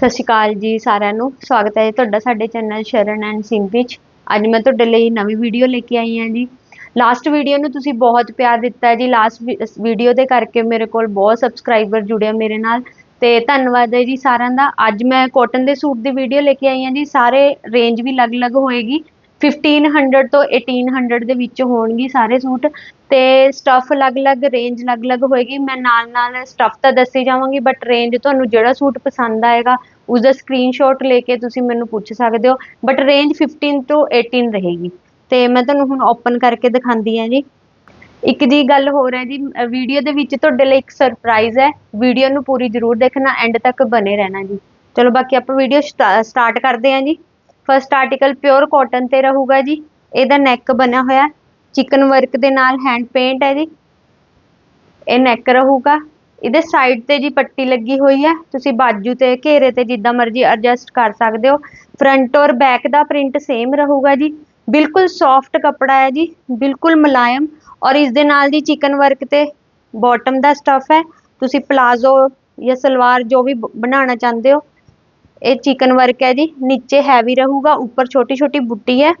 ਸਤਿ ਸ਼੍ਰੀ ਅਕਾਲ ਜੀ ਸਾਰਿਆਂ ਨੂੰ। ਸਵਾਗਤ ਹੈ ਜੀ ਤੁਹਾਡਾ ਸਾਡੇ ਚੈਨਲ ਸ਼ਰਨ ਐਂਡ ਸਿੰਪਲ 'ਚ। ਅੱਜ ਮੈਂ ਤੁਹਾਡੇ ਲਈ ਨਵੀਂ ਵੀਡੀਓ ਲੈ ਕੇ ਆਈ ਹਾਂ ਜੀ। ਲਾਸਟ ਵੀਡੀਓ ਨੂੰ ਤੁਸੀਂ ਬਹੁਤ ਪਿਆਰ ਦਿੱਤਾ ਹੈ ਜੀ। ਲਾਸਟ ਵੀਡੀਓ ਦੇ ਕਰਕੇ ਮੇਰੇ ਕੋਲ ਬਹੁਤ ਸਬਸਕ੍ਰਾਈਬਰ ਜੁੜਿਆ ਮੇਰੇ ਨਾਲ। ਤੇ ਧੰਨਵਾਦ ਹੈ ਜੀ ਸਾਰਿਆਂ ਦਾ। ਅੱਜ ਮੈਂ ਕਾਟਨ ਦੇ ਸੂਟ ਦੀ ਵੀਡੀਓ ਲੈ ਕੇ ਆਈ ਹਾਂ ਜੀ। ਸਾਰੇ ਰੇਂਜ ਵੀ ਅਲੱਗ-ਅਲੱਗ ਹੋਏਗੀ। 1500 ਤੋਂ 1800 ਦੇ ਵਿੱਚ ਹੋਣਗੇ ਸਾਰੇ ਸੂਟ। ਤੇ ਸਟਫ ਅਲੱਗ-ਅਲੱਗ ਰੇਂਜ ਅਲੱਗ-ਅਲੱਗ ਹੋਏਗੀ। ਮੈਂ ਨਾਲ-ਨਾਲ ਸਟਫ ਤਾਂ ਦੱਸੀ ਜਾਵਾਂਗੀ ਬਟ ਰੇਂਜ ਤੁਹਾਨੂੰ ਜਿਹੜਾ ਸੂਟ ਪਸੰਦ ਆਏਗਾ ਉਸ ਦਾ ਸਕਰੀਨਸ਼ਾਟ ਲੈ ਕੇ ਤੁਸੀਂ ਮੈਨੂੰ ਪੁੱਛ ਸਕਦੇ ਹੋ। ਬਟ ਰੇਂਜ 15 ਤੋਂ 18 ਰਹੇਗੀ। ਤੇ ਮੈਂ ਤੁਹਾਨੂੰ ਹੁਣ ਓਪਨ ਕਰਕੇ ਦਿਖਾਉਂਦੀ ਹਾਂ ਜੀ। ਇੱਕ ਜੀ ਗੱਲ ਹੋਰ ਹੈ ਜੀ ਵੀਡੀਓ ਦੇ ਵਿੱਚ ਤੁਹਾਡੇ ਲਈ ਇੱਕ ਸਰਪ੍ਰਾਈਜ਼ ਹੈ। ਵੀਡੀਓ ਨੂੰ ਪੂਰੀ ਜ਼ਰੂਰ ਦੇਖਣਾ ਐਂਡ ਤੱਕ ਬਨੇ ਰਹਿਣਾ ਜੀ। ਚਲੋ ਬਾਕੀ ਆਪਾਂ ਵੀਡੀਓ ਸਟਾਰਟ ਕਰਦੇ ਹਾਂ ਜੀ। ਫਸਟ ਆਰਟੀਕਲ ਪਿਓਰ ਕਾਟਨ ਤੇ ਰਹੂਗਾ ਜੀ। ਇਹਦਾ ਨੈਕ ਬਣਿਆ ਹੋਇਆ। ਚਿਕਨ ਵਰਕ ਦੇ ਨਾਲ ਹੈਂਡ ਪੇਂਟ ਹੈ ਜੀ। ਇਹ ਨੈਕ ਰਹੂਗਾ। ਇਹਦੇ ਸਾਈਡ ਤੇ ਜੀ ਪੱਟੀ ਲੱਗੀ ਹੋਈ ਹੈ। ਤੁਸੀਂ ਬਾਜੂ ਤੇ, ਘੇਰੇ ਤੇ ਜਿੱਦਾਂ ਮਰਜ਼ੀ ਐਡਜਸਟ ਕਰ ਸਕਦੇ ਹੋ। ਫਰੰਟ ਔਰ ਬੈਕ ਦਾ ਪ੍ਰਿੰਟ ਸੇਮ ਰਹੂਗਾ ਜੀ। ਬਿਲਕੁਲ ਸੌਫਟ ਕੱਪੜਾ ਹੈ ਜੀ। ਬਿਲਕੁਲ ਮੁਲਾਇਮ। ਔਰ ਇਸ ਦੇ ਨਾਲ ਜੀ ਚਿਕਨ ਵਰਕ ਤੇ ਬਾਟਮ ਦਾ ਸਟਫ ਹੈ। ਤੁਸੀਂ ਪਲਾਜ਼ੋ ਜਾਂ ਸਲਵਾਰ ਜੋ ਵੀ ਬਣਾਉਣਾ ਚਾਹੁੰਦੇ ਹੋ ਇਹ ਚਿਕਨ ਵਰਕ ਹੈ ਜੀ, ਨੀਚੇ ਹੈਵੀ ਰਹੂਗਾ, ਉੱਪਰ ਛੋਟੀ ਛੋਟੀ ਬੁੱਟੀ ਹੈ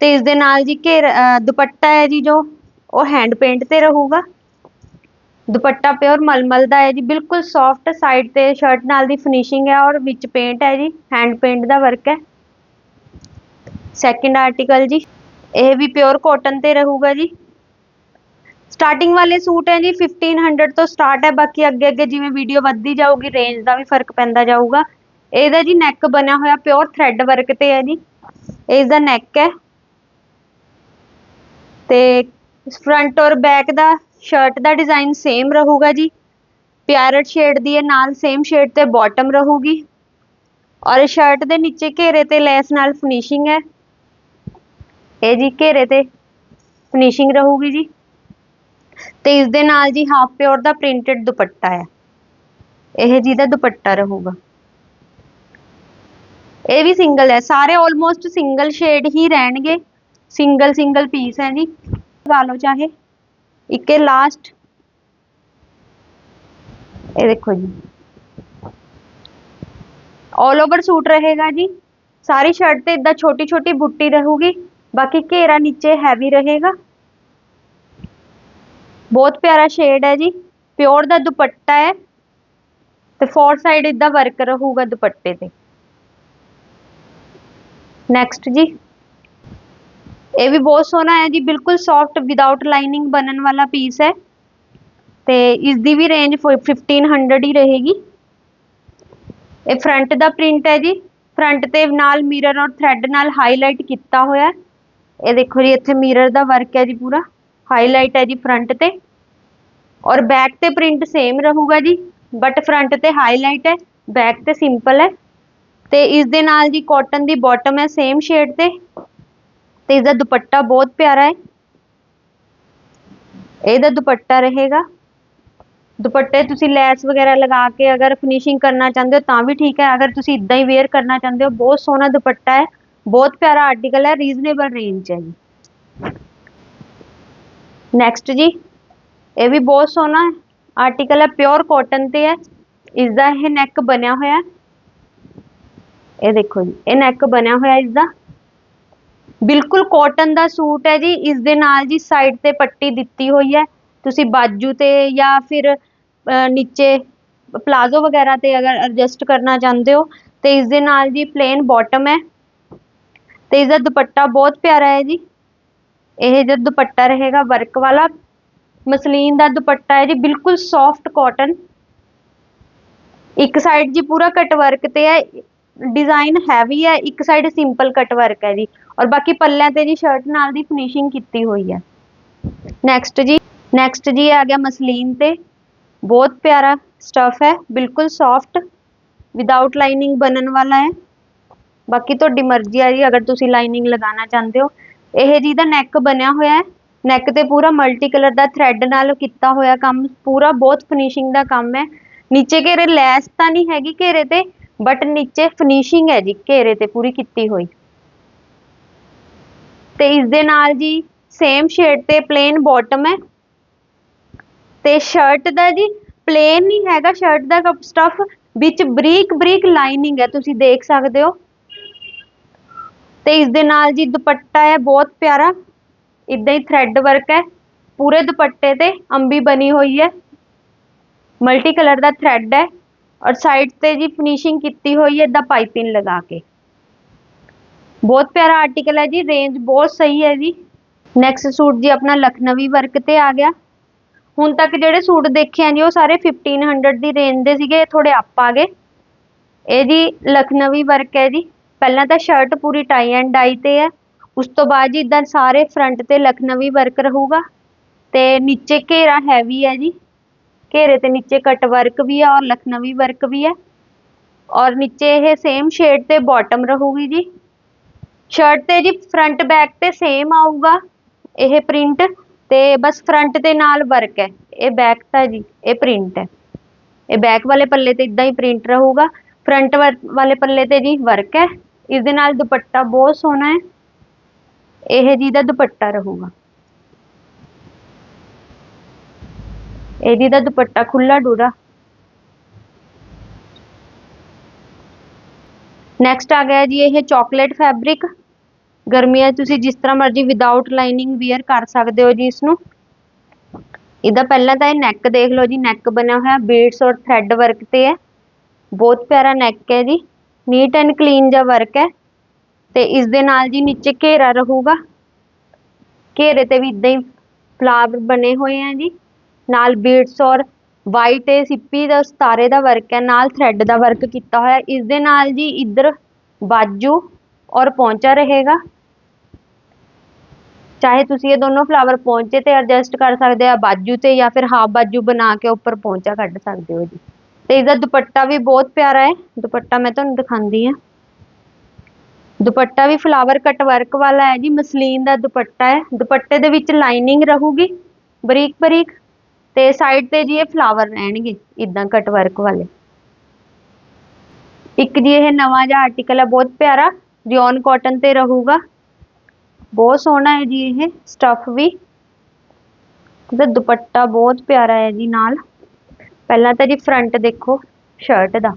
ਤੇ ਇਸ ਦੇ ਨਾਲ ਜੀ ਘੇਰ ਦੁਪੱਟਾ ਹੈ ਜੀ ਜੋ, ਉਹ ਹੈਂਡ ਪੇਂਟ ਤੇ ਰਹੂਗਾ। ਦੁਪੱਟਾ ਪਿਓਰ ਮਲਮਲ ਦਾ ਹੈ ਜੀ, ਬਿਲਕੁਲ ਸੌਫਟ ਸਾਈਡ ਤੇ ਸ਼ਰਟ ਨਾਲ ਦੀ ਫਿਨਿਸ਼ਿੰਗ ਹੈ ਔਰ ਵਿੱਚ ਪੇਂਟ ਹੈ ਜੀ ਹੈਂਡ ਪੇਂਟ ਦਾ ਵਰਕ ਹੈ। ਸੈਕਿੰਡ ਆਰਟੀਕਲ ਜੀ, ਇਹ ਵੀ ਪਿਓਰ ਕਾਟਨ ਤੇ ਰਹੂਗਾ ਜੀ। ਸਟਾਰਟਿੰਗ ਵਾਲੇ ਸੂਟ ਹੈ ਜੀ 1500 ਤੋਂ ਸਟਾਰਟ ਹੈ, ਬਾਕੀ ਅੱਗੇ ਅੱਗੇ ਜਿਵੇਂ ਵੀਡੀਓ ਵੱਧਦੀ ਜਾਊਗੀ ਰੇਂਜ ਦਾ ਵੀ ਫ਼ਰਕ ਪੈਂਦਾ ਜਾਊਗਾ। ਇਹਦਾ ਜੀ ਨੈਕ ਬਣਿਆ ਹੋਇਆ ਪਿਓਰ ਥ੍ਰੈਡ ਵਰਕ ਤੇ ਹੈ ਜੀ। ਇਸ ਦਾ ਨੈਕ ਹੈ। ਤੇ ਫਰੰਟ ਔਰ ਬੈਕ ਦਾ ਸ਼ਰਟ ਦਾ ਡਿਜ਼ਾਈਨ ਸੇਮ ਰਹੂਗਾ ਜੀ। ਪਿਆਰਟ ਸ਼ੇਡ ਦੀ ਹੈ, ਨਾਲ ਸੇਮ ਸ਼ੇਡ ਤੇ ਬਾਟਮ ਰਹੂਗੀ। ਔਰ ਸ਼ਰਟ ਦੇ ਨੀਚੇ ਘੇਰੇ ਤੇ ਲੈਸ ਨਾਲ ਫਿਨਿਸ਼ਿੰਗ ਹੈ। ਇਹ ਜੀ ਘੇਰੇ ਤੇ ਫਿਨਿਸ਼ਿੰਗ ਰਹੂਗੀ ਜੀ। ਤੇ ਇਸ ਦੇ ਨਾਲ ਜੀ ਹਾਫ ਪਿਓਰ ਦਾ ਪ੍ਰਿੰਟਡ ਦੁਪੱਟਾ ਹੈ। ਇਹ ਜੀ ਦਾ ਦੁਪੱਟਾ ਰਹੂਗਾ। ਇਹ ਵੀ ਸਿੰਗਲ ਹੈ। ਸਾਰੇ ਆਲਮੋਸਟ ਸਿੰਗਲ ਸ਼ੇਡ ਹੀ ਰਹਿਣਗੇ। ਸਿੰਗਲ ਸਿੰਗਲ ਪੀਸ ਹੈ ਜੀ। ਲਗਾ ਲਓ ਚਾਹੇ। ਇੱਕੇ ਲਾਸਟ ਇਹ ਦੇਖੋ ਜੀ। ਆਲ ਓਵਰ ਸੂਟ ਰਹੇਗਾ ਜੀ। ਸਾਰੀ ਸ਼ਰਟ ਤੇ ਇਦਾਂ ਛੋਟੀ ਛੋਟੀ ਬੁੱਟੀ ਰਹੂਗੀ। ਬਾਕੀ ਘੇਰਾ ਨੀਚੇ ਹੈਵੀ ਰਹੇਗਾ। ਬਹੁਤ ਪਿਆਰਾ ਸ਼ੇਡ ਹੈ ਜੀ। ਪਿਓਰ ਦਾ ਦੁਪੱਟਾ ਹੈ। ਤੇ ਫੋਰ ਸਾਈਡ ਇਦਾਂ ਵਰਕ ਰਹੂਗਾ ਦੁਪੱਟੇ ਤੇ। ਨੈਕਸਟ ਜੀ। ਇਹ ਵੀ ਬਹੁਤ ਸੋਹਣਾ ਹੈ ਜੀ, ਬਿਲਕੁਲ ਸੌਫਟ ਵਿਦਆਊਟ ਲਾਈਨਿੰਗ ਬਣਨ ਵਾਲਾ ਪੀਸ ਹੈ। ਤੇ ਇਸ ਦੀ ਵੀ ਰੇਂਜ 1500 ਹੀ ਰਹੇਗੀ। ਇਹ ਫਰੰਟ ਦਾ ਪ੍ਰਿੰਟ ਹੈ ਜੀ। ਫਰੰਟ ਤੇ ਨਾਲ ਮਿਰਰ ਔਰ ਥ੍ਰੈਡ ਨਾਲ ਹਾਈਲਾਈਟ ਕੀਤਾ ਹੋਇਆ ਇਹ ਦੇਖੋ ਜੀ, ਇੱਥੇ ਮਿਰਰ ਦਾ ਵਰਕ ਹੈ ਜੀ ਪੂਰਾ। ਹਾਈਲਾਈਟ ਹੈ ਜੀ ਫਰੰਟ ਤੇ। ਔਰ ਬੈਕ ਤੇ ਪ੍ਰਿੰਟ ਸੇਮ ਰਹੂਗਾ ਜੀ। ਬਟ ਫਰੰਟ ਤੇ ਹਾਈਲਾਈਟ ਹੈ ਬੈਕ ਤੇ ਸਿੰਪਲ ਹੈ। ਤੇ ਇਸ ਦੇ ਨਾਲ ਜੀ ਕਾਟਨ ਦੀ ਬਾਟਮ ਹੈ ਸੇਮ ਸ਼ੇਡ ਤੇ। ਤੇ ਇਹਦਾ ਦੁਪੱਟਾ ਬਹੁਤ ਪਿਆਰਾ ਹੈ। ਇਹਦਾ ਦੁਪੱਟਾ ਰਹੇਗਾ। ਦੁਪੱਟੇ ਤੁਸੀਂ ਲੈਸ ਵਗੈਰਾ ਲਗਾ ਕੇ ਅਗਰ ਫਿਨਿਸ਼ਿੰਗ ਕਰਨਾ ਚਾਹੁੰਦੇ ਹੋ ਤਾਂ ਵੀ ਠੀਕ ਹੈ। ਅਗਰ ਤੁਸੀਂ ਇਦਾਂ ਹੀ ਵੇਅਰ ਕਰਨਾ ਚਾਹੁੰਦੇ ਹੋ, ਬਹੁਤ ਸੋਹਣਾ ਦੁਪੱਟਾ ਹੈ। ਬਹੁਤ ਪਿਆਰਾ ਆਰਟੀਕਲ ਹੈ ਰੀਜ਼ਨੇਬਲ ਰੇਂਜ ਹੈ ਜੀ। ਨੈਕਸਟ ਜੀ, ਇਹ ਵੀ ਬਹੁਤ ਸੋਹਣਾ ਆਰਟੀਕਲ ਹੈ ਪਿਓਰ ਕਾਟਨ ਤੇ ਹੈ। ਇਸ ਦਾ ਇਹ ਨੈਕ ਬਣਿਆ ਹੋਇਆ ਇਹ ਦੇਖੋ ਜੀ, ਇਹ ਨੈਕ ਬਣਿਆ ਹੋਇਆ ਇਸ ਦਾ ਬਿਲਕੁਲ ਕਾਟਨ ਦਾ ਸੂਟ ਹੈ ਜੀ, ਇਸ ਦੇ ਨਾਲ ਜੀ ਸਾਈਡ ਤੇ ਪੱਟੀ ਦਿੱਤੀ ਹੋਈ ਹੈ। ਤੁਸੀਂ ਬਾਜੂ ਤੇ ਜਾਂ ਫਿਰ ਨੀਚੇ ਪਲਾਜ਼ੋ ਵਗੈਰਾ ਤੇ ਅਗਰ ਐਡਜਸਟ ਕਰਨਾ ਚਾਹੁੰਦੇ ਹੋ, ਤੇ ਇਸ ਦੇ ਨਾਲ ਜੀ ਪਲੇਨ ਬਾਟਮ ਹੈ। ਤੇ ਇਸ ਦਾ ਦੁਪੱਟਾ ਬਹੁਤ ਪਿਆਰਾ ਹੈ ਜੀ। ਇਹ ਜੋ ਦੁਪੱਟਾ ਰਹੇਗਾ ਵਰਕ ਵਾਲਾ, ਮਸਲੀਨ ਦਾ ਦੁਪੱਟਾ ਹੈ ਜੀ, ਬਿਲਕੁਲ ਸੌਫਟ ਕਾਟਨ ਇੱਕ ਸਾਈਡ ਜੀ ਪੂਰਾ ਕਟ ਵਰਕ ਤੇ ਹੈ ਡਿਜ਼ਾਈਨ ਹੈਵੀ ਹੈ, ਇੱਕ ਸਾਈਡ ਸਿੰਪਲ ਕਟ ਵਰਕ ਹੈ ਜੀ। ਔਰ ਬਾਕੀ ਪੱਲਿਆਂ ਤੇ ਜੀ ਸ਼ਰਟ ਨਾਲ ਦੀ ਫਿਨਿਸ਼ਿੰਗ ਕੀਤੀ ਹੋਈ ਹੈ। ਨੈਕਸਟ ਜੀ ਨੈਕਸਟ ਜੀ ਆ ਗਿਆ ਮਸਲੀਨ ਤੇ। ਬਹੁਤ ਪਿਆਰਾ ਸਟਫ ਹੈ, ਬਿਲਕੁਲ ਸੌਫਟ ਵਿਦਆਊਟ ਲਾਈਨਿੰਗ ਬਣਨ ਵਾਲਾ ਹੈ। ਬਾਕੀ ਤੁਹਾਡੀ ਮਰਜ਼ੀ ਹੈ ਜੀ, ਅਗਰ ਤੁਸੀਂ ਲਾਈਨਿੰਗ ਲਗਾਉਣਾ ਚਾਹੁੰਦੇ ਹੋ। ਇਹ ਜੀ ਦਾ ਨੈਕ ਬਣਿਆ ਹੋਇਆ ਹੈ। ਨੈਕ ਤੇ ਪੂਰਾ ਮਲਟੀ ਕਲਰ ਦਾ ਥ੍ਰੈਡ ਨਾਲ ਕੀਤਾ ਹੋਇਆ ਕੰਮ। ਪੂਰਾ ਬਹੁਤ ਫਿਨਿਸ਼ਿੰਗ ਦਾ ਕੰਮ ਹੈ। ਨੀਚੇ ਘੇਰੇ ਲੈਸ ਤਾਂ ਨਹੀਂ ਹੈਗੀ ਘੇਰੇ ਤੇ ਬਟ ਨੀਚੇ ਫਿਨਿਸ਼ਿੰਗ ਹੈ ਜੀ, ਘੇਰੇ ਤੇ ਪੂਰੀ ਕੀਤੀ ਹੋਈ। ਤੇ ਇਸ ਦੇ ਨਾਲ ਜੀ ਸੇਮ ਸ਼ੇਡ ਤੇ ਪਲੇਨ ਬਾਟਮ ਹੈ। ਤੇ ਸ਼ਰਟ ਦਾ ਜੀ ਪਲੇਨ ਨਹੀਂ ਹੈਗਾ ਸ਼ਰਟ ਦਾ ਸਟਫ ਵਿੱਚ ਬਰੀਕ ਬਰੀਕ ਲਾਈਨਿੰਗ ਹੈ, ਤੁਸੀਂ ਦੇਖ ਸਕਦੇ ਹੋ। ਤੇ ਇਸ ਦੇ ਨਾਲ ਜੀ ਦੁਪੱਟਾ ਹੈ, ਬਹੁਤ ਪਿਆਰਾ। ਇਦਾਂ ਹੀ ਥ੍ਰੈਡ ਵਰਕ ਹੈ। ਪੂਰੇ ਦੁਪੱਟੇ ਤੇ ਅੰਬੀ ਬਣੀ ਹੋਈ ਹੈ। ਮਲਟੀ ਕਲਰ ਦਾ ਥ੍ਰੈਡ ਹੈ। ਔਰ ਸਾਈਡ ਤੇ ਜੀ ਫਿਨਿਸ਼ਿੰਗ ਕੀਤੀ ਹੋਈ ਹੈ ਇਦਾਂ ਪਾਈਪਿੰਗ ਲਗਾ ਕੇ। ਬਹੁਤ ਪਿਆਰਾ ਆਰਟੀਕਲ ਹੈ ਜੀ ਰੇਂਜ ਬਹੁਤ ਸਹੀ ਹੈ ਜੀ। ਨੈਕਸਟ ਸੂਟ ਜੀ ਆਪਣਾ ਲਖਨਵੀ ਵਰਕ ਤੇ ਆ ਗਿਆ। ਹੁਣ ਤੱਕ ਜਿਹੜੇ ਸੂਟ ਦੇਖੇ ਆ ਜੀ, ਉਹ ਸਾਰੇ 1500 ਦੀ ਰੇਂਜ ਦੇ ਸੀਗੇ ਥੋੜੇ ਅਪ ਆ ਗਏ। ਇਹ ਜੀ ਲਖਨਵੀ ਵਰਕ ਹੈ ਜੀ। ਪਹਿਲਾਂ ਤਾਂ ਸ਼ਰਟ ਪੂਰੀ ਟਾਈ ਐਂਡ ਡਾਈ ਤੇ ਹੈ। ਉਸ ਤੋਂ ਬਾਅਦ ਜੀ ਇਦਾਂ ਸਾਰੇ ਫਰੰਟ ਤੇ ਲਖਨਵੀ ਵਰਕ ਰਹੂਗਾ। ਤੇ ਨੀਚੇ ਘੇਰਾ ਹੈਵੀ ਹੈ ਜੀ। ਘੇਰੇ ਤੇ ਨੀਚੇ ਕਟ ਵਰਕ ਵੀ ਹੈ ਔਰ ਲਖਨਵੀ ਵਰਕ ਵੀ ਹੈ ਔਰ ਨੀਚੇ ਇਹ ਸੇਮ ਸ਼ੇਡ ਤੇ ਬਾਟਮ ਰਹੂਗੀ ਜੀ। ਸ਼ਰਟ ਤੇ ਜੀ ਫਰੰਟ ਬੈਕ ਤੇ ਸੇਮ ਆਊਗਾ ਇਹ ਪ੍ਰਿੰਟ ਤੇ ਬਸ ਫਰੰਟ ਤੇ ਨਾਲ ਵਰਕ ਹੈ। ਇਹ ਬੈਕ ਤਾਂ ਜੀ, ਇਹ ਪ੍ਰਿੰਟ ਹੈ। ਇਹ ਬੈਕ ਵਾਲੇ ਪੱਲੇ ਤੇ ਇਦਾਂ ਹੀ ਪ੍ਰਿੰਟ ਰਹੂਗਾ। ਫਰੰਟ ਵਾਲੇ ਪੱਲੇ ਤੇ ਜੀ ਵਰਕ ਹੈ। ਇਸ ਦੇ ਨਾਲ ਦੁਪੱਟਾ ਬਹੁਤ ਸੋਹਣਾ ਹੈ। ਇਹ ਜੀ ਦਾ ਦੁਪੱਟਾ ਰਹੂਗਾ। ਇਹ ਜੀ ਦਾ ਦੁਪੱਟਾ ਖੁੱਲਾ ਡੂਰਾ। ਨੈਕਸਟ ਆ ਗਿਆ ਜੀ ਇਹ ਚਾਕਲੇਟ ਫੈਬਰਿਕ ਗਰਮੀਆਂ ਤੁਸੀਂ ਜਿਸ ਤਰ੍ਹਾਂ ਮਰਜ਼ੀ ਵਿਦਆਊਟ ਲਾਈਨਿੰਗ ਵੇਅਰ ਕਰ ਸਕਦੇ ਹੋ ਜੀ ਇਸ ਨੂੰ ਇਹਦਾ ਪਹਿਲਾਂ ਤਾਂ ਇਹ ਨੈਕ ਦੇਖ ਲਓ ਜੀ ਨੈਕ ਬਣਿਆ ਹੋਇਆ ਬੀਡਸ ਔਰ ਥ੍ਰੈਡ ਵਰਕ ਤੇ ਹੈ। ਬਹੁਤ ਪਿਆਰਾ ਨੈਕ ਹੈ ਜੀ ਨੀਟ ਐਂਡ ਕਲੀਨ ਜਿਹਾ ਵਰਕ ਹੈ। ਤੇ ਇਸ ਦੇ ਨਾਲ ਜੀ ਨੀਚੇ ਘੇਰਾ ਰਹੂਗਾ। ਘੇਰੇ ਤੇ ਵੀ ਇਦਾਂ ਹੀ ਫਲਾਵਰ ਬਣੇ ਹੋਏ ਆ ਜੀ। ਨਾਲ ਬੀਟਸ ਔਰ ਵਾਈਟ ਤੇ ਸਿੱਪੀ ਦਾ, ਸਤਾਰੇ ਦਾ ਵਰਕ ਹੈ, ਨਾਲ ਥਰੈਡ ਦਾ ਵਰਕ ਕੀਤਾ ਹੋਇਆ। ਇਸ ਦੇ ਨਾਲ ਜੀ ਇੱਧਰ ਬਾਜੂ ਔਰ ਪੌਂਚਾ ਰਹੇਗਾ। ਚਾਹੇ ਤੁਸੀਂ ਇਹ ਦੋਨੋਂ ਫਲਾਵਰ ਪੌਂਚੇ ਤੇ ਐਡਜਸਟ ਕਰ ਸਕਦੇ ਆ ਬਾਜੂ ਤੇ ਜਾਂ ਫਿਰ ਹਾਫ ਬਾਜੂ ਬਣਾ ਕੇ ਉੱਪਰ ਪੌਂਚਾ ਕੱਢ ਸਕਦੇ ਹੋ ਜੀ। ਤੇ ਇਹਦਾ ਦੁਪੱਟਾ ਵੀ ਬਹੁਤ ਪਿਆਰਾ ਹੈ। ਦੁਪੱਟਾ ਮੈਂ ਤੁਹਾਨੂੰ ਦਿਖਾਉਂਦੀ ਹਾਂ। ਦੁਪੱਟਾ ਵੀ ਫਲਾਵਰ ਕਟ ਵਰਕ ਵਾਲਾ ਹੈ ਜੀ, ਮਸਲੀਨ ਦਾ ਦੁਪੱਟਾ ਹੈ। ਦੁਪੱਟੇ ਦੇ ਵਿੱਚ ਲਾਈਨਿੰਗ ਰਹੂਗੀ। ਬਰੀਕ ਬਰੀਕ ਤੇ ਸਾਈਡ ਤੇ ਜੀ ਇਹ ਫਲਾਵਰ ਰਹਿਣਗੇ ਇਦਾਂ ਕਟ ਵਰਕ ਵਾਲੇ। ਇੱਕ ਜੀ ਇਹ ਨਵਾਂ ਜਿਹਾ ਆਰਟੀਕਲ ਹੈ, ਬਹੁਤ ਪਿਆਰਾ ਰਿਓਨ ਕਾਟਨ ਤੇ ਰਹੂਗਾ। ਬਹੁਤ ਸੋਹਣਾ ਹੈ ਜੀ ਇਹ ਸਟਫ ਵੀ। ਇਹਦਾ ਦੁਪੱਟਾ ਬਹੁਤ ਪਿਆਰਾ ਹੈ ਜੀ ਨਾਲ। ਪਹਿਲਾਂ ਤਾਂ ਜੀ ਫਰੰਟ ਦੇਖੋ ਸ਼ਰਟ ਦਾ।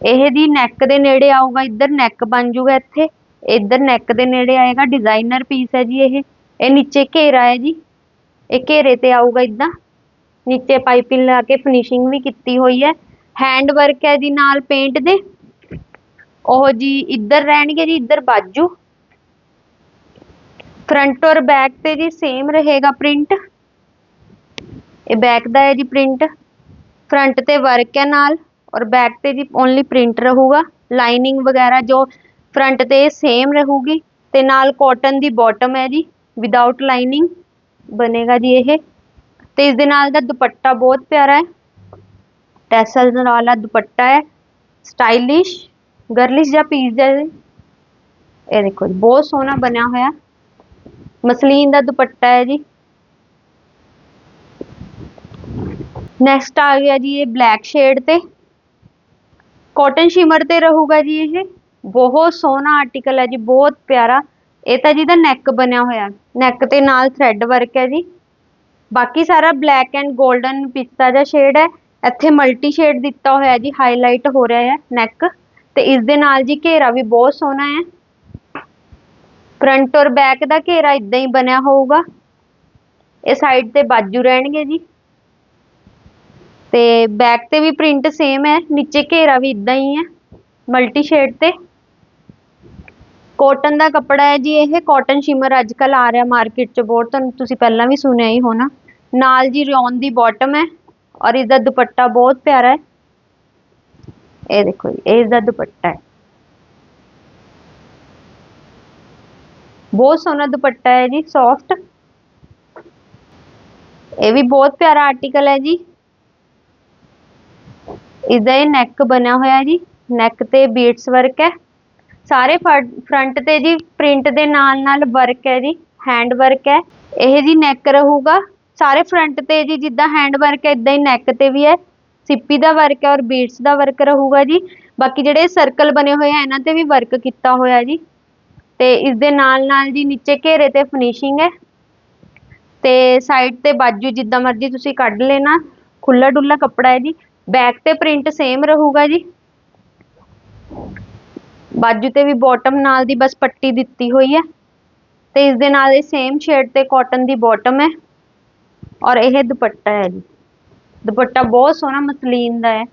ਇਹ ਦੀ ਨੈਕ ਦੇ ਨੇੜੇ ਆਊਗਾ, ਇੱਧਰ ਨੈਕ ਬਣ ਜੂਗਾ ਇੱਥੇ। ਇੱਧਰ ਨੈਕ ਦੇ ਨੇੜੇ ਆਏਗਾ ਡਿਜ਼ਾਈਨਰ ਪੀਸ ਹੈ ਜੀ ਇਹ। ਇਹ ਨੀਚੇ ਘੇਰਾ ਹੈ ਜੀ। ਇਹ ਘੇਰੇ ਤੇ ਆਊਗਾ ਇਦਾਂ। ਨੀਚੇ ਪਾਈਪਿੰਗ ਲਾ ਕੇ ਫਿਨਿਸ਼ਿੰਗ ਵੀ ਕੀਤੀ ਹੋਈ ਹੈ। ਹੈਂਡ ਵਰਕ ਹੈ ਜੀ ਨਾਲ ਪੇਂਟ ਦੇ। ਉਹ ਜੀ ਇੱਧਰ ਰਹਿਣਗੇ ਜੀ, ਇੱਧਰ ਬਾਜੂ। ਫਰੰਟ ਔਰ ਬੈਕ ਤੇ ਜੀ ਸੇਮ ਰਹੇਗਾ ਪ੍ਰਿੰਟ ਇਹ ਬੈਕ ਦਾ ਹੈ ਜੀ ਪ੍ਰਿੰਟ ਫਰੰਟ ਤੇ ਵਰਕ ਹੈ ਨਾਲ ਔਰ ਬੈਕ ਤੇ ਜੀ ਓਨਲੀ ਪ੍ਰਿੰਟ ਰਹੂਗਾ। ਲਾਈਨਿੰਗ ਵਗੈਰਾ ਜੋ ਫਰੰਟ ਤੇ ਸੇਮ ਰਹੂਗੀ। ਤੇ ਨਾਲ ਕਾਟਨ ਦੀ ਬਾਟਮ ਹੈ ਜੀ ਵਿਦਆਊਟ ਲਾਈਨਿੰਗ ਬਣੇਗਾ ਜੀ ਇਹ ਤੇ ਇਸ ਦੇ ਨਾਲ ਦਾ ਦੁਪੱਟਾ ਬਹੁਤ ਪਿਆਰਾ ਹੈ ਟੈਸਲਸ ਵਾਲਾ ਦੁਪੱਟਾ ਹੈ ਸਟਾਈਲਿਸ਼ ਗਰਲਿਸ਼ ਜਿਹਾ ਪੀਸ ਹੈ ਇਹ ਦੇਖੋ ਜੀ ਬਹੁਤ ਸੋਹਣਾ ਬਣਿਆ ਹੋਇਆ ਮਸਲੀਨ ਦਾ ਦੁਪੱਟਾ ਹੈ ਜੀ ਨੈਕਸਟ ਆ ਗਿਆ ਜੀ ਇਹ ਬਲੈਕ ਸ਼ੇਡ ਤੇ ਕਾਟਨ ਸ਼ਿਮਰ ਤੇ ਰਹੂਗਾ ਜੀ ਇਹ ਬਹੁਤ ਸੋਹਣਾ ਆਰਟੀਕਲ ਹੈ ਜੀ ਬਹੁਤ ਪਿਆਰਾ ਇਹ ਤਾਂ ਜੀ ਦਾ ਨੈਕ ਬਣਿਆ ਹੋਇਆ। ਨੈਕ ਤੇ ਨਾਲ ਥ੍ਰੈਡ ਵਰਕ ਹੈ ਜੀ। ਬਾਕੀ ਸਾਰਾ ਬਲੈਕ ਐਂਡ 골ਡਨ ਪਿਸਤਾ ਜਿਹਾ ਸ਼ੇਡ ਹੈ। ਇੱਥੇ ਮਲਟੀ ਸ਼ੇਡ ਦਿੱਤਾ ਹੋਇਆ ਜੀ ਹਾਈਲਾਈਟ ਹੋ ਰਿਹਾ ਹੈ ਨੈਕ ਤੇ ਇਸ ਦੇ ਨਾਲ ਜੀ ਘੇਰਾ ਵੀ ਬਹੁਤ ਸੋਹਣਾ ਹੈ। ਫਰੰਟ ਔਰ ਬੈਕ ਦਾ ਘੇਰਾ ਇਦਾਂ ਹੀ ਬਣਿਆ ਹੋਊਗਾ। ਇਹ ਸਾਈਡ ਤੇ ਬਾਜੂ ਰਹਿਣਗੇ ਜੀ। ਤੇ ਬੈਕ ਤੇ ਵੀ ਪ੍ਰਿੰਟ ਸੇਮ ਹੈ। ਨੀਚੇ ਘੇਰਾ ਵੀ ਇਦਾਂ ਹੀ ਹੈ। ਮਲਟੀ ਸ਼ੇਡ ਤੇ। ਕਾਟਨ ਦਾ ਕੱਪੜਾ ਹੈ ਜੀ, ਇਹ ਕਾਟਨ ਸ਼ਿਮਰ ਅੱਜ ਕੱਲ ਆ ਰਿਹਾ ਮਾਰਕੀਟ 'ਚ ਬਹੁਤ, ਤੁਹਾਨੂੰ ਤੁਸੀਂ ਪਹਿਲਾਂ ਵੀ ਸੁਣਿਆ ਹੀ ਹੋਣਾ। ਨਾਲ ਜੀ ਰਿਓਨ ਦੀ ਬਾਟਮ ਹੈ ਔਰ ਇਸ ਦਾ ਦੁਪੱਟਾ ਬਹੁਤ ਪਿਆਰਾ ਹੈ। ਇਹ ਦੇਖੋ ਜੀ, ਇਹ ਇਸ ਦਾ ਦੁਪੱਟਾ ਹੈ। ਬਹੁਤ ਸੋਹਣਾ ਦੁਪੱਟਾ ਹੈ ਜੀ ਸੌਫਟ ਇਹ ਵੀ ਬਹੁਤ ਪਿਆਰਾ ਆਰਟੀਕਲ ਹੈ ਜੀ। ਇਸਦਾ ਇਹ ਨੈਕ ਬਣਿਆ ਹੋਇਆ ਜੀ ਨੈਕ ਤੇ ਬੀਟਸ ਵਰਕ ਹੈ। ਸਾਰੇ ਫਰੰਟ ਤੇ ਜੀ ਪ੍ਰਿੰਟ ਦੇ ਨਾਲ ਨਾਲ ਵਰਕ ਹੈ ਜੀ ਹੈਂਡ ਵਰਕ ਹੈ। ਇਹ ਜੀ ਨੈਕ ਰਹੂਗਾ। ਸਾਰੇ ਫਰੰਟ ਤੇ ਜੀ, ਜਿੱਦਾਂ ਹੈਂਡ ਵਰਕ ਹੈ, ਇਦਾਂ ਹੀ ਨੈਕ ਤੇ ਵੀ ਹੈ। ਸਿੱਪੀ ਦਾ ਵਰਕ ਹੈ ਔਰ ਬੀਟਸ ਦਾ ਵਰਕ ਰਹੂਗਾ ਜੀ। ਬਾਕੀ ਜਿਹੜੇ ਸਰਕਲ ਬਣੇ ਹੋਏ ਆ, ਇਹਨਾਂ ਤੇ ਵੀ ਵਰਕ ਕੀਤਾ ਹੋਇਆ ਜੀ। ਤੇ ਇਸ ਦੇ ਨਾਲ ਨਾਲ ਜੀ, ਨੀਚੇ ਘੇਰੇ ਤੇ ਫਿਨਿਸ਼ਿੰਗ ਹੈ। ਤੇ ਸਾਈਡ ਤੇ ਬਾਜੂ ਜਿੱਦਾਂ ਮਰਜ਼ੀ ਤੁਸੀਂ ਕੱਢ ਲੈਣਾ। ਖੁੱਲਾ ਡੁੱਲਾ ਕੱਪੜਾ ਹੈ ਜੀ। ਬੈਕ ਤੇ ਪ੍ਰਿੰਟ ਸੇਮ ਰਹੂਗਾ ਜੀ। ਬਾਜੂ ਤੇ ਵੀ ਬਾਟਮ ਨਾਲ ਦੀ ਬਸ ਪੱਟੀ ਦਿੱਤੀ ਹੋਈ ਹੈ। ਤੇ ਇਸ ਦੇ ਨਾਲ ਇਹ ਸੇਮ ਸ਼ੇਡ ਤੇ ਕਾਟਨ ਦੀ ਬਾਟਮ ਹੈ। ਔਰ ਇਹ ਦੁਪੱਟਾ ਹੈ ਜੀ। ਦੁਪੱਟਾ ਬਹੁਤ ਸੋਹਣਾ ਮਸਲੀਨ ਦਾ ਹੈ।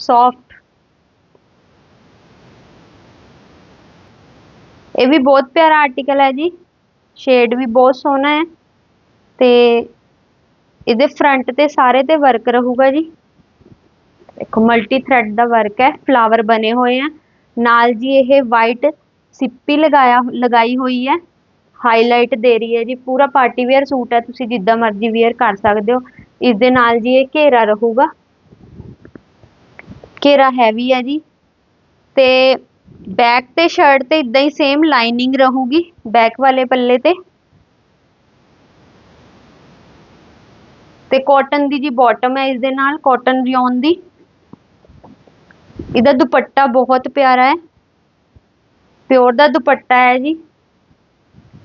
ਸੌਫਟ ਇਹ ਵੀ ਬਹੁਤ ਪਿਆਰਾ ਆਰਟੀਕਲ ਹੈ ਜੀ। ਸ਼ੇਡ ਵੀ ਬਹੁਤ ਸੋਹਣਾ ਹੈ। ਤੇ ਇਹਦੇ ਫਰੰਟ ਤੇ ਸਾਰੇ ਤੇ ਵਰਕ ਰਹੂਗਾ ਜੀ। ਦੇਖੋ ਮਲਟੀ ਥ੍ਰੈਡ ਦਾ ਵਰਕ ਹੈ। ਫਲਾਵਰ ਬਣੇ ਹੋਏ ਆ। ਨਾਲ ਜੀ ਇਹ ਵਾਈਟ ਸਿੱਪੀ ਲਗਾਇਆ, ਲਗਾਈ ਹੋਈ ਹੈ। ਹਾਈਲਾਈਟ ਦੇ ਰਹੀ ਹੈ ਜੀ। ਪੂਰਾ ਪਾਰਟੀ ਵੇਅਰ ਸੂਟ ਹੈ। ਤੁਸੀਂ ਜਿੱਦਾਂ ਮਰਜ਼ੀ ਵੇਅਰ ਕਰ ਸਕਦੇ ਹੋ। ਇਸ ਦੇ ਨਾਲ ਜੀ ਇਹ ਘੇਰਾ ਰਹੂਗਾ। ਘੇਰਾ ਹੈਵੀ ਹੈ ਜੀ। ਤੇ ਬੈਕ ਤੇ ਸ਼ਰਟ ਤੇ ਇਦਾਂ ਹੀ ਸੇਮ ਲਾਈਨਿੰਗ ਰਹੂਗੀ। ਬੈਕ ਵਾਲੇ ਪੱਲੇ ਤੇ। ਤੇ ਕਾਟਨ ਦੀ ਜੀ ਬਾਟਮ ਹੈ ਇਸ ਦੇ ਨਾਲ। ਕਾਟਨ ਰਿਓਨ ਦੀ। ਇਹਦਾ ਦੁਪੱਟਾ ਬਹੁਤ ਪਿਆਰਾ ਹੈ। ਪਿਓਰ ਦਾ ਦੁਪੱਟਾ ਹੈ ਜੀ।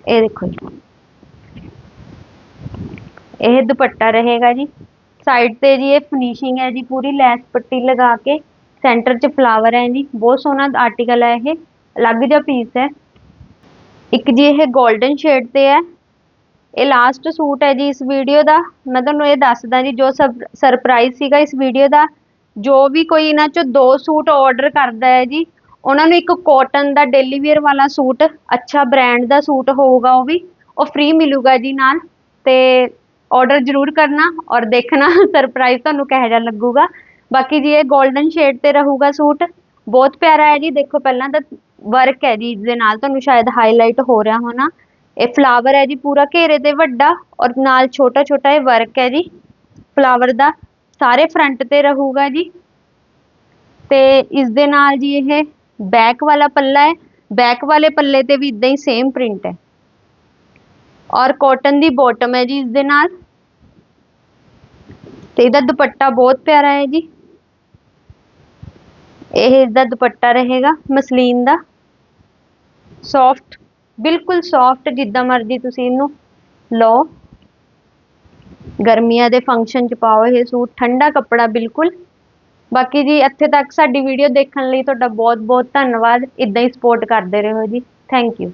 ਇਹ ਦੇਖੋ ਜੀ। ਇਹ ਦੁਪੱਟਾ ਰਹੇਗਾ ਜੀ। ਸਾਈਡ ਤੇ ਜੀ ਇਹ ਫਿਨਿਸ਼ਿੰਗ ਹੈ ਜੀ ਪੂਰੀ, ਲੈਸ ਪੱਟੀ ਲਗਾ ਕੇ। ਸੈਂਟਰ 'ਚ ਫਲਾਵਰ ਹੈ ਜੀ। ਬਹੁਤ ਸੋਹਣਾ ਆਰਟੀਕਲ ਹੈ ਇਹ। ਅਲੱਗ ਜਿਹਾ ਪੀਸ ਹੈ। ਇੱਕ ਜੀ ਇਹ 골ਡਨ ਸ਼ੇਡ ਤੇ ਹੈ। ਇਹ ਲਾਸਟ ਸੂਟ ਹੈ ਜੀ ਇਸ ਵੀਡੀਓ ਦਾ। ਮੈਂ ਤੁਹਾਨੂੰ ਇਹ ਦੱਸਦਾ ਜੀ ਜੋ ਸਰਪ੍ਰਾਈਜ਼ ਸੀਗਾ ਇਸ ਵੀਡੀਓ ਦਾ। ਜੋ ਵੀ ਕੋਈ ਇਹਨਾਂ ਚੋਂ ਦੋ ਸੂਟ ਆਰਡਰ ਕਰਦਾ ਹੈ ਜੀ, ਉਹਨਾਂ ਨੂੰ ਇੱਕ ਕਾਟਨ ਦਾ ਡੇਲੀ ਵੇਅਰ ਵਾਲਾ ਸੂਟ, ਅੱਛਾ ਬ੍ਰਾਂਡ ਦਾ ਸੂਟ ਹੋਊਗਾ ਉਹ ਵੀ, ਉਹ ਫ੍ਰੀ ਮਿਲੂਗਾ ਜੀ ਨਾਲ, ਤੇ ਆਰਡਰ ਜ਼ਰੂਰ ਕਰਨਾ ਔਰ ਦੇਖਣਾ ਸਰਪ੍ਰਾਈਜ਼ ਤੁਹਾਨੂੰ ਕਿਹੋ ਜਿਹਾ ਲੱਗੂਗਾ। ਬਾਕੀ ਜੀ ਇਹ 골ਡਨ ਸ਼ੇਡ ਤੇ ਰਹੂਗਾ ਸੂਟ, ਬਹੁਤ ਪਿਆਰਾ ਹੈ ਜੀ, ਦੇਖੋ ਪਹਿਲਾਂ ਤਾਂ ਵਰਕ ਹੈ ਜੀ ਇਸ ਦੇ ਨਾਲ ਤੁਹਾਨੂੰ ਸ਼ਾਇਦ ਹਾਈਲਾਈਟ ਹੋ ਰਿਹਾ ਹੋਣਾ। ਇਹ ਫਲਾਵਰ ਹੈ ਜੀ, ਪੂਰਾ ਘੇਰੇ ਤੇ ਵੱਡਾ ਔਰ ਨਾਲ ਛੋਟਾ ਛੋਟਾ ਇਹ ਵਰਕ ਹੈ ਜੀ ਫਲਾਵਰ ਦਾ। ਸਾਰੇ ਫਰੰਟ ਤੇ ਰਹੂਗਾ ਜੀ। ਤੇ ਇਸ ਦੇ ਨਾਲ ਜੀ ਇਹ ਬੈਕ ਵਾਲਾ ਪੱਲਾ ਹੈ। ਬੈਕ ਵਾਲੇ ਪੱਲੇ ਤੇ ਵੀ ਇਦਾਂ ਹੀ ਸੇਮ ਪ੍ਰਿੰਟ ਹੈ। ਔਰ ਕਾਟਨ ਦੀ ਬਾਟਮ ਹੈ ਜੀ ਇਸ ਦੇ ਨਾਲ। ਤੇ ਇਹਦਾ ਦੁਪੱਟਾ ਬਹੁਤ ਪਿਆਰਾ ਹੈ ਜੀ। ਇਹ ਇਸਦਾ ਦੁਪੱਟਾ ਰਹੇਗਾ ਮਸਲੀਨ ਦਾ। ਸੌਫਟ ਬਿਲਕੁਲ ਸੌਫਟ ਜਿੱਦਾਂ ਮਰਜ਼ੀ ਤੁਸੀਂ ਇਹਨੂੰ ਲਓ। ਗਰਮੀਆਂ ਦੇ ਫੰਕਸ਼ਨ 'ਚ ਪਾਓ ਇਹ ਸੂਟ, ਠੰਡਾ ਕੱਪੜਾ ਬਿਲਕੁਲ। ਬਾਕੀ ਜੀ ਇੱਥੇ ਤੱਕ ਸਾਡੀ ਵੀਡੀਓ ਦੇਖਣ ਲਈ ਤੁਹਾਡਾ ਬਹੁਤ ਬਹੁਤ ਧੰਨਵਾਦ। ਇਦਾਂ ਹੀ ਸਪੋਰਟ ਕਰਦੇ ਰਹੋ ਜੀ। Thank you